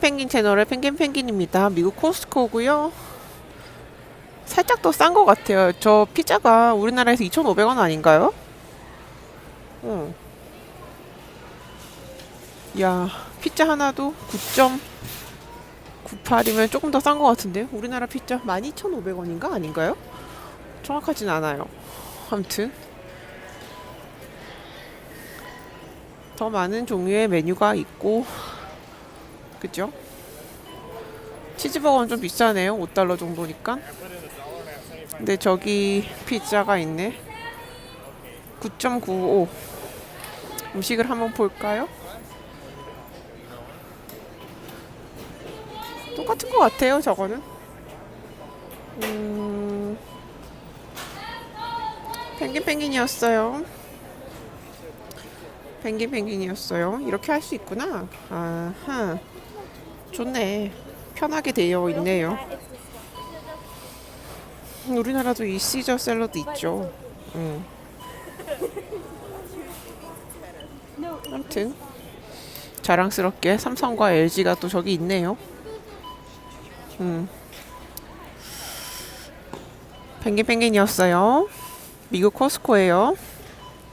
펭귄 채널의 펭귄 펭귄입니다. 미국 코스트코고요. 살짝 더 싼 것 같아요. 저 피자가 우리나라에서 2,500원 아닌가요? 응. 야, 피자 하나도 9.98이면 조금 더 싼 것 같은데요? 우리나라 피자 12,500원인가 아닌가요? 정확하진 않아요. 아무튼 더 많은 종류의 메뉴가 있고 그죠? 치즈버거는 좀 비싸네요. 5달러 정도니까. 근데 저기 피자가 있네. 9.95. 음식을 한번 볼까요? 똑같은 것 같아요. 저거는. 음, 펭귄 펭귄이었어요. 펭귄 펭귄이었어요. 이렇게 할 수 있구나. 아하. 좋네. 편하게 되어 있네요. 우리나라도 이 시저 샐러드 있죠. 음. 아무튼 자랑스럽게 삼성과 LG가 또 저기 있네요. 음. 펭귄 펭귄이었어요. 미국 코스코예요.